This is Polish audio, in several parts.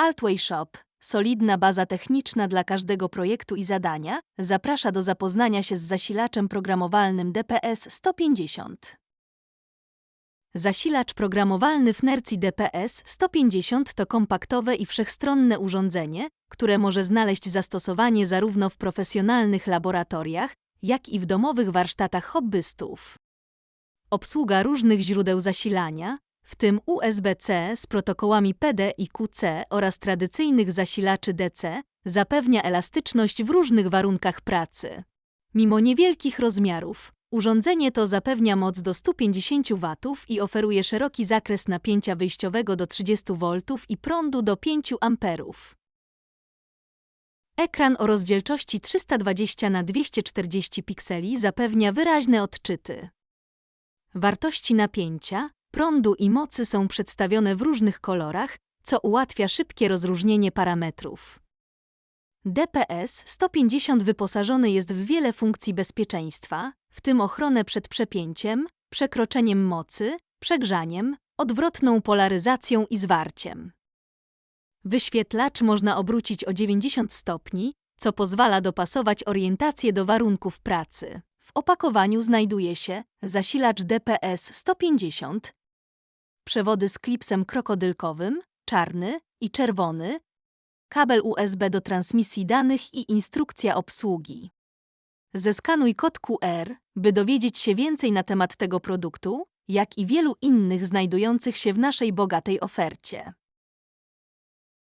Altway Shop, solidna baza techniczna dla każdego projektu i zadania, zaprasza do zapoznania się z zasilaczem programowalnym DPS 150. Zasilacz programowalny w Nercji DPS 150 to kompaktowe i wszechstronne urządzenie, które może znaleźć zastosowanie zarówno w profesjonalnych laboratoriach, jak i w domowych warsztatach hobbystów. Obsługa różnych źródeł zasilania, w tym USB-C z protokołami PD i QC oraz tradycyjnych zasilaczy DC, zapewnia elastyczność w różnych warunkach pracy. Mimo niewielkich rozmiarów, urządzenie to zapewnia moc do 150 W i oferuje szeroki zakres napięcia wyjściowego do 30 V i prądu do 5 A. Ekran o rozdzielczości 320 na 240 pikseli zapewnia wyraźne odczyty. Wartości napięcia, prądu i mocy są przedstawione w różnych kolorach, co ułatwia szybkie rozróżnienie parametrów. DPS 150 wyposażony jest w wiele funkcji bezpieczeństwa, w tym ochronę przed przepięciem, przekroczeniem mocy, przegrzaniem, odwrotną polaryzacją i zwarciem. Wyświetlacz można obrócić o 90 stopni, co pozwala dopasować orientację do warunków pracy. W opakowaniu znajduje się zasilacz DPS 150, przewody z klipsem krokodylkowym, czarny i czerwony, kabel USB do transmisji danych i instrukcja obsługi. Zeskanuj kod QR, by dowiedzieć się więcej na temat tego produktu, jak i wielu innych znajdujących się w naszej bogatej ofercie.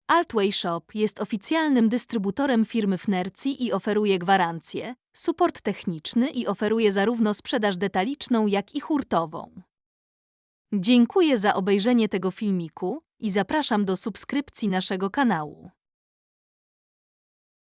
Altway Shop jest oficjalnym dystrybutorem firmy Fnerci i oferuje gwarancję, suport techniczny i oferuje zarówno sprzedaż detaliczną, jak i hurtową. Dziękuję za obejrzenie tego filmiku i zapraszam do subskrypcji naszego kanału.